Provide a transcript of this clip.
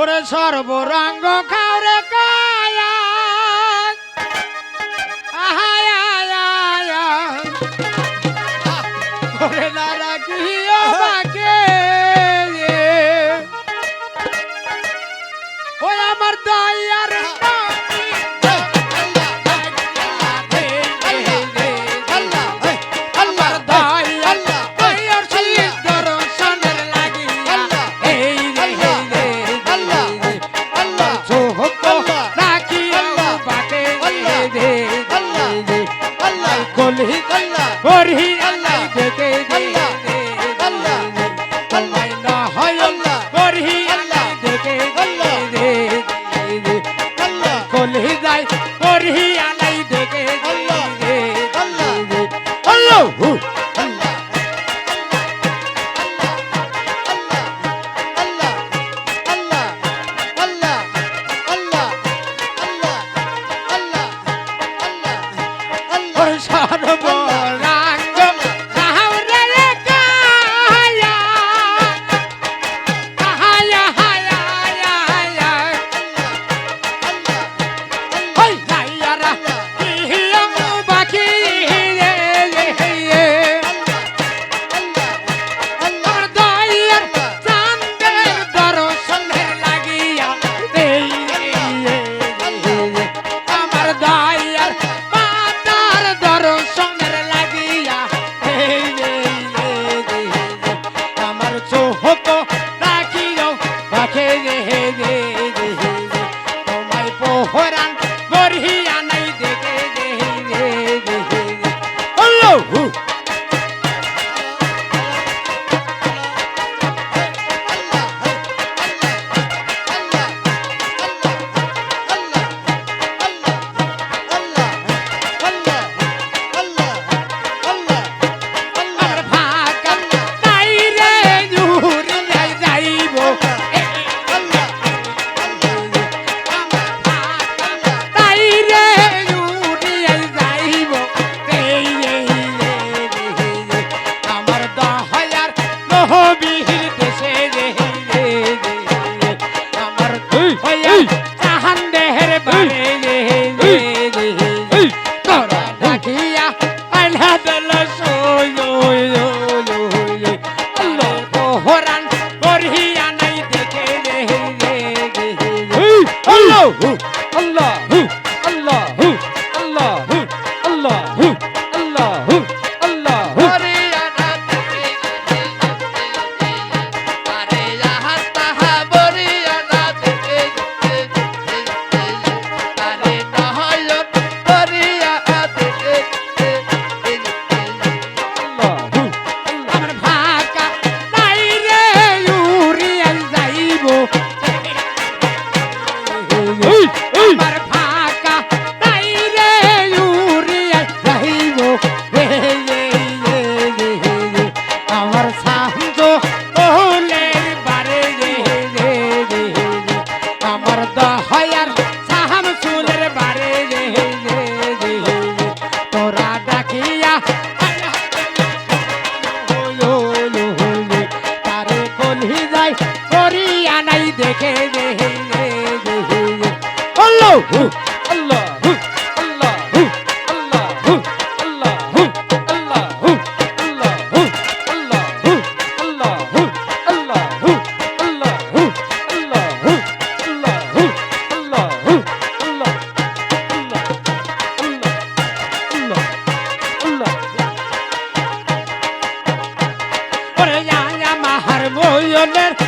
ওরে সর্বরঙ্গ খাওরে কায়া। আহ ওরে দাদা বলি হরি আল্লাহ দেখে কলি যাই করি millionaire